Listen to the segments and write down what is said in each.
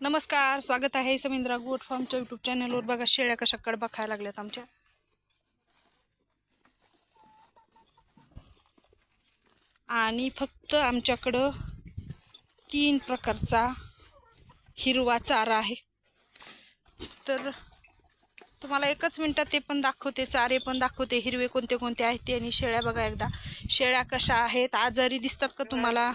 नमस्कार स्वागत आहे समिंद्रा गोट फार्मच्या युट्यूब चॅनलवर. बघा शेळ्या कशा कडबा खायला लागल्यात आमच्या. आणि फक्त आमच्याकडं तीन प्रकारचा हिरवा चारा आहे. तर तुम्हाला एकच मिनटात ते पण दाखवते चारे पण दाखवते हिरवे कोणते कोणते आहेत ते आणि शेळ्या बघा एकदा. शेळ्या कशा आहेत आजारी दिसतात का तुम्हाला?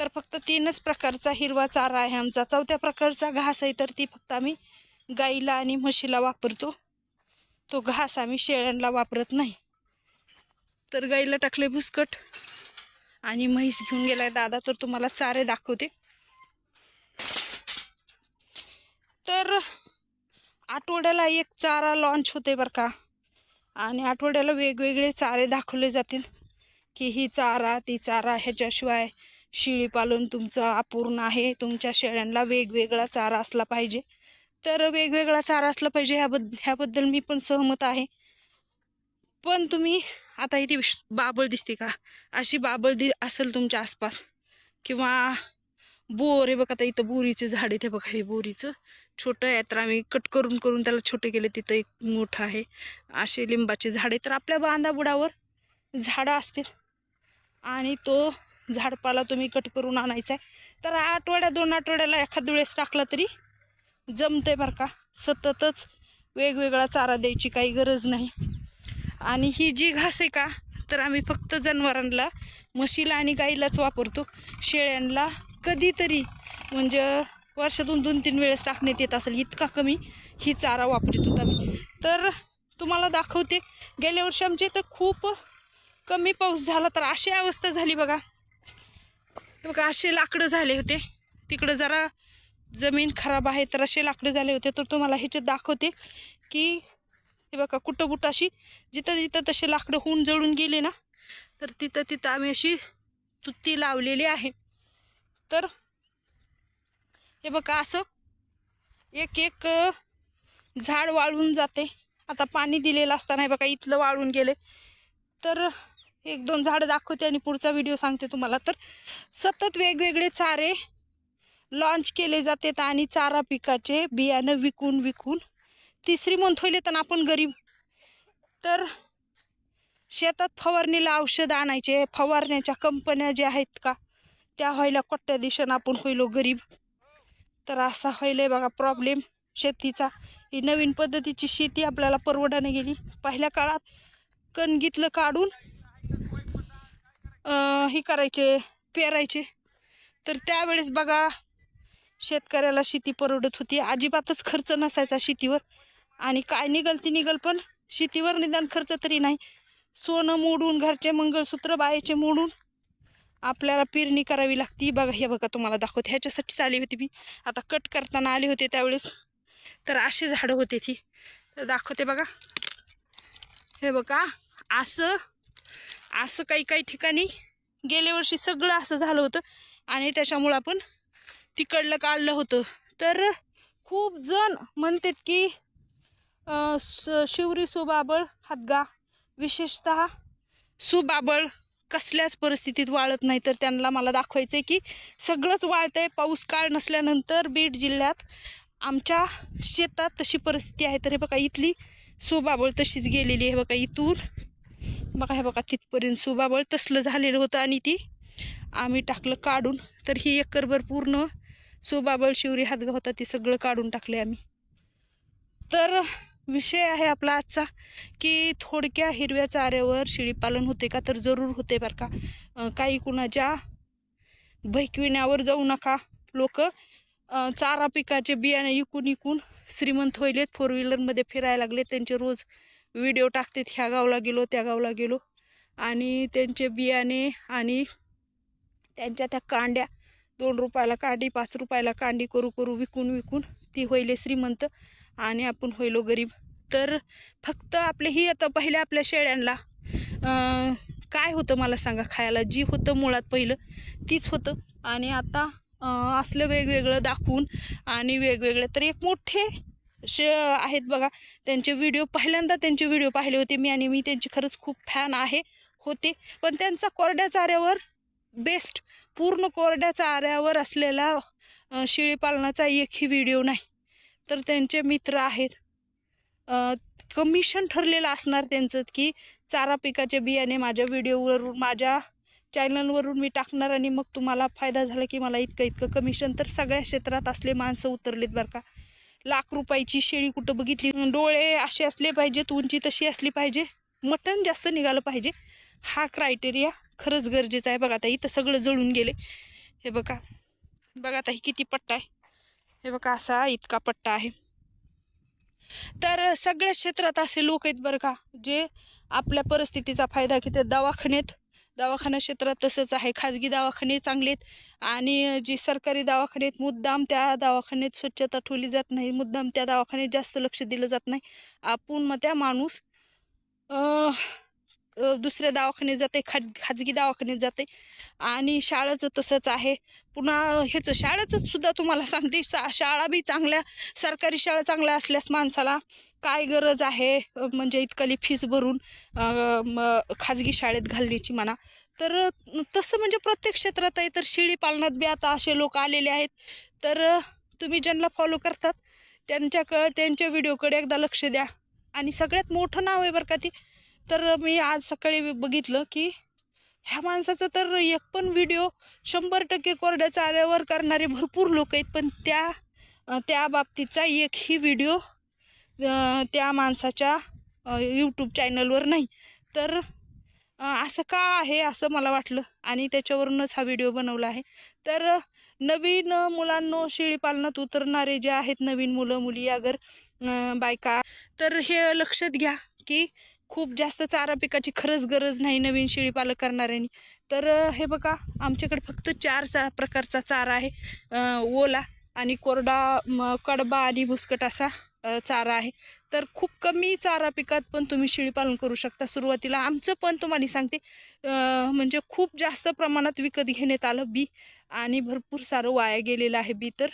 तर फक्त तीनच प्रकारचा हिरवा चारा आहे आमचा. चौथ्या प्रकारचा घास आहे तर ती फक्त आम्ही गाईला आणि म्हशीला वापरतो. तो घास आम्ही शेळ्यांना वापरत नाही. तर गाईला टाकले भुसकट आणि म्हैस घेऊन गेलाय दादा तर तुम्हाला चारे दाखवते. तर आठवड्याला एक चारा लॉन्च होते बरं का. आणि आठवड्याला वेगवेगळे चारे दाखवले जातील. की ही चारा ती चारा ह्याच्याशिवाय शेळी पालन तुमचं अपूर्ण आहे. तुमच्या शेळ्यांना वेगवेगळा चारा असला पाहिजे. तर वेगवेगळा चारा असला पाहिजे ह्याबद्द ह्याबद्दल मी पण सहमत आहे. पण तुम्ही आता इथे बाबळ दिसते का? अशी बाबळ दि असेल तुमच्या आसपास. किंवा बोर आहे बघा आता इथं बोरीचे झाड इथे बघा हे बोरीचं. छोटं आहे तर आम्ही कट करून करून त्याला छोटे केले तिथं एक मोठं आहे. असे लिंबाचे झाडे तर आपल्या बांधाबुडावर झाडं असतील. आणि तो झाडपाला तुम्ही कट करून आणायचा आहे तर आठवड्या दोन आठवड्याला एखाद वेळेस टाकला तरी जमते बरं का. सततच वेगवेगळा चारा द्यायची काही गरज नाही. आणि ही जी घास आहे का तर आम्ही फक्त जनावरांना म्हशीला आणि गाईलाच वापरतो. शेळ्यांना कधीतरी म्हणजे वर्षातून दोन तीन वेळेस टाकण्यात येत असेल इतका कमी ही चारा वापरत होता आम्ही. तर तुम्हाला दाखवते गेल्या वर्षी आमच्या इथं खूप कमी पाऊस झाला तर अशी अवस्था झाली बघा. बघा असे लाकडं झाले होते. तिकडं जरा जमीन खराब आहे तर असे लाकडं झाले होते. तर तुम्हाला ह्याच्यात दाखवते की हे बघा कुठं कुठं अशी जिथं जिथं तसे लाकडं होऊन जळून गेले ना तर तिथं तिथं आम्ही अशी तुत्ती लावलेली आहे. तर हे बघा असं एक एक झाड वाळून जाते. आता पाणी दिलेलं असताना बघा इथलं वाळून गेले. तर एक दोन झाडं दाखवते आणि पुढचा व्हिडिओ सांगते तुम्हाला. तर सतत वेगवेगळे चारे लॉन्च केले जातात आणि चारा पिकाचे बियाणं विकून विकून तिसरी मंथ तर आपण गरीब. तर शेतात फवारणीला औषध आणायचे. फवारण्याच्या कंपन्या ज्या आहेत का त्या व्हायला कोट्या दिशेनं आपण होईलो गरीब. तर असा व्हायला बघा प्रॉब्लेम शेतीचा. ही नवीन पद्धतीची शेती आपल्याला परवडाने गेली. पहिल्या काळात कणगीतलं काढून हे करायचे पेरायचे. तर त्यावेळेस बघा शेतकऱ्याला शेती परवडत होती. अजिबातच खर्च नसायचा शेतीवर. आणि काय निघल ती निघल पण शेतीवर निदान खर्च तरी नाही. सोनं मोडून घरचे मंगळसूत्र बायाचे मोडून आपल्याला पेरणी करावी लागती. बघा हे बघा तुम्हाला दाखवते. ह्याच्यासाठीच आली होती मी. आता कट करताना आले होते त्यावेळेस. तर असे झाडं होते ती. तर दाखवते बघा. हे बघा असं असं काही काही ठिकाणी गेल्या वर्षी सगळं असं झालं होतं. आणि त्याच्यामुळं आपण तिकडलं काढलं होतं. तर खूप जण म्हणतात की स- शिवरी सुबाबळ हातगा विशेषतः सुबाबळ कसल्याच परिस्थितीत वाळत नाही. तर त्यांना मला दाखवायचं आहे की सगळंच वाळतंय. पाऊस काळ नसल्यानंतर बीड जिल्ह्यात आमच्या शेतात तशी परिस्थिती आहे. तर हे बघा इथली सुबाबळ तशीच गेलेली आहे. बघा इथून बघा हे बघा तिथपर्यंत सुबाबळ तसलं झालेलं होतं आणि ती आम्ही टाकलं काढून. तर ही एकरभर पूर्ण सुबाबळ शिवरी हातगा होता ती सगळं काढून टाकले आम्ही. तर विषय आहे आपला आजचा की थोडक्या हिरव्या चाऱ्यावर शेळीपालन होते का तर जरूर होते बरं का. काही कुणाच्या भैकविण्यावर जाऊ नका. लोक चारा पिकाचे बियाणे इकून इकून श्रीमंत होईलेत फोर व्हीलरमध्ये फिरायला लागले त्यांचे रोज व्हिडिओ टाकतात ह्या गावला गेलो त्या गावला गेलो. आणि त्यांचे बियाणे आणि त्यांच्या त्या कांड्या दोन रुपयाला कांडी पाच रुपयाला कांडी करू करू विकून विकून ती होईले श्रीमंत आणि आपण होईलो गरीब. तर फक्त आपले ही आता पहिल्या आपल्या शेळ्यांना काय होतं मला सांगा खायला? जी होतं मुळात पहिलं तीच होतं. आणि आता असलं वेगवेगळं दाखवून आणि वेगवेगळे. तर एक मोठे शे आहेत बघा. त्यांचे व्हिडिओ पहिल्यांदा त्यांचे व्हिडिओ पाहिले होते मी आणि मी त्यांची खरंच खूप फॅन आहे होते. पण त्यांचा कोरड्या चाऱ्यावर बेस्ट पूर्ण कोरड्या चाऱ्यावर असलेला शेळीपालनाचा एकही व्हिडिओ नाही. तर त्यांचे मित्र आहेत. कमिशन ठरलेलं असणार त्यांचं की चारा पिकाचे बियाणे माझ्या व्हिडिओवरून माझ्या चॅनलवरून मी टाकणार आणि मग तुम्हाला फायदा झाला की मला इतकं इतकं कमिशन तर सगळ्या क्षेत्रात असले माणसं उतरलेत बरं का. लाख रुपयाची शेळी कुठं बघितली? डोळे असे असले पाहिजेत उंची तशी असली पाहिजे. मटण जास्त निघालं पाहिजे. हा क्रायटेरिया खरंच गरजेचा आहे. बघा ताई इथं सगळं जळून गेले. हे बघा. बघा ताई किती पट्टा आहे. हे बघा असा इतका पट्टा आहे. तर सगळ्या क्षेत्रात असे लोक आहेत बरं का जे आपल्या परिस्थितीचा फायदा घेतात. दवाखान्यात दवाखाना क्षेत्रात तसंच आहे. खाजगी दवाखाने चांगले आहेत आणि जे सरकारी दवाखाने आहेत मुद्दाम त्या दवाखान्यात स्वच्छता ठेवली जात नाही. मुद्दाम त्या दवाखान्यात जास्त लक्ष दिलं जात नाही. आपण मग त्या माणूस दुसऱ्या दवाखान्यात जाते खा खाजगी दवाखान्यात जाते. आणि शाळेचं तसंच आहे. पुन्हा ह्याचं शाळेचं सुद्धा तुम्हाला सांगते शा शाळा बी चांगल्या सरकारी शाळा चांगल्या असल्यास माणसाला काय गरज आहे? म्हणजे इतकली फीस भरून खाजगी शाळेत घालण्याची म्हणा. तर तसं म्हणजे प्रत्येक क्षेत्रात आहे तर शेळी पालनात बी आता असे लोक आलेले आहेत. तर तुम्ही ज्यांना फॉलो करतात त्यांच्याकडे त्यांच्या व्हिडिओकडे एकदा लक्ष द्या. आणि सगळ्यात मोठं नाव आहे बरं का ती तर मी आज सकाळी बघितलं की ह्या माणसाचं तर एक पण व्हिडिओ शंभर टक्के कोरड्या चाऱ्यावर करणारे भरपूर लोक आहेत पण त्या त्या बाबतीचा एकही व्हिडिओ त्या माणसाच्या यूट्यूब चॅनलवर नाही. तर असं का आहे असं मला वाटलं आणि त्याच्यावरूनच हा व्हिडिओ बनवला आहे. तर नवीन मुलांनो शेळी पालनात उतरणारे जे आहेत नवीन मुलं मुली अगर बायका तर हे लक्षात घ्या की खूप जास्त चारा पिकाची खरंच गरज नाही नवीन शेळीपालक करणाऱ्यांनी. तर हे बघा आमच्याकडे फक्त चार चा प्रकारचा चारा आहे. ओला आणि कोरडा कडबा आणि बुसकट असा चारा आहे. तर खूप कमी चारा पिकात पण तुम्ही शेळीपालन करू शकता सुरुवातीला. आमचं पण तुम्हाला सांगते म्हणजे खूप जास्त प्रमाणात विकत घेण्यात आलं बी आणि भरपूर सारं वाया गेलेलं आहे बी तर.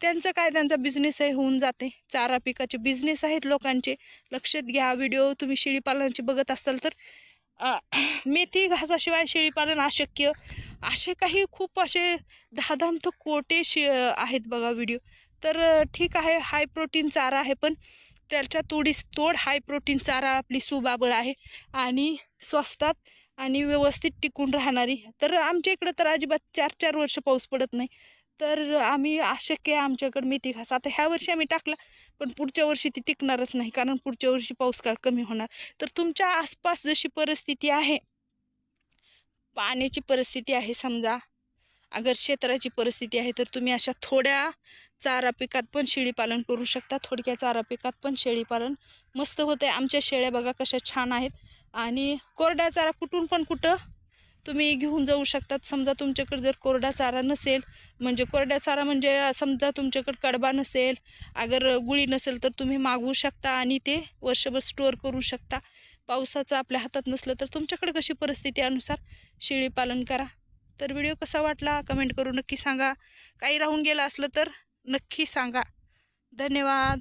त्यांचं काय त्यांचा बिझनेस आहे होऊन जाते. चारा पिकाचे बिझनेस आहेत लोकांचे. लक्षात घ्या व्हिडिओ तुम्ही शेळीपालनाचे बघत असाल तर. मेथी घासाशिवाय शेळीपालन अशक्य. असे काही खूप असे दहादांत कोटे शे आहेत बघा व्हिडिओ तर ठीक आहे हाय प्रोटीन चारा आहे पण त्याच्या तोडीस तोड हाय प्रोटीन चारा आपली सुबाबळ आहे आणि स्वस्तात आणि व्यवस्थित टिकून राहणारी. तर आमच्या इकडं तर अजिबात चार चार वर्ष पाऊस पडत नाही. तर आम्ही अशक्य आहे आमच्याकडं मेथी घास. आता ह्या वर्षी आम्ही टाकला पण पुढच्या वर्षी ती टिकणारच नाही कारण पुढच्या वर्षी पाऊस काळ कमी होणार. तर तुमच्या आसपास जशी परिस्थिती आहे पाण्याची परिस्थिती आहे समजा अगर क्षेत्राची परिस्थिती आहे तर तुम्ही अशा थोड्या चारा पिकात पण शेळीपालन करू शकता. थोडक्या चारा पिकात पण शेळीपालन मस्त होते आमच्या शेळ्या बघा कशा छान आहेत. आणि कोरड्या चारा कुठून पण कुठं तुम्ही घेऊन जाऊ शकतात. समजा तुमच्याकडे जर कोरडा चारा नसेल म्हणजे कोरड्या चारा म्हणजे समजा तुमच्याकडे कडबा नसेल अगर गुळी नसेल तर तुम्ही मागवू शकता आणि ते वर्षभर स्टोअर करू शकता. पावसाचं आपल्या हातात नसलं तर तुमच्याकडे कशी परिस्थिती अनुसार शेळी पालन करा. तर व्हिडिओ कसा वाटला? कमेंट करू नक्की सांगा. काही राहून गेलं असलं तर नक्की सांगा. धन्यवाद.